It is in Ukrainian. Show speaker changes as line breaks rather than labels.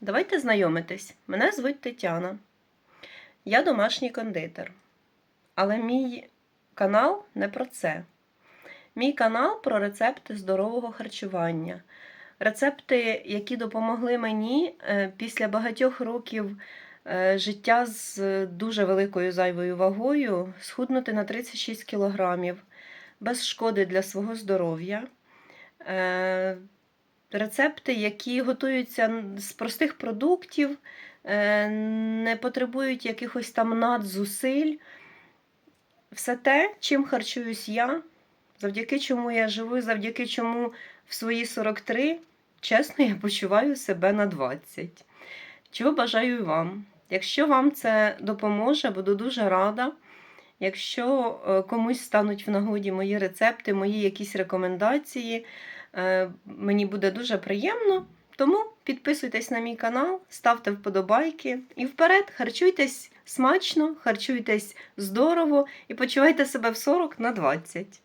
Давайте знайомитись. Мене звуть Тетяна. Я домашній кондитер. Але мій канал не про це. Мій канал про рецепти здорового харчування. Рецепти, які допомогли мені е, після багатьох років е, життя з дуже великою зайвою вагою схуднути на 36 кілограмів без шкоди для свого здоров'я. Рецепти, які готуються з простих продуктів, е, не потребують якихось там надзусиль. Все те, чим харчуюсь я, завдяки чому я живу, завдяки чому в свої 43, чесно, я почуваю себе на 20. Чого бажаю вам. Якщо вам це допоможе, буду дуже рада. Якщо е, комусь стануть в нагоді мої рецепти, мої якісь рекомендації, мені буде дуже приємно. Тому підписуйтесь на мій канал, ставте вподобайки і вперед харчуйтесь смачно, харчуйтесь здорово і почувайте себе в 40 на 20.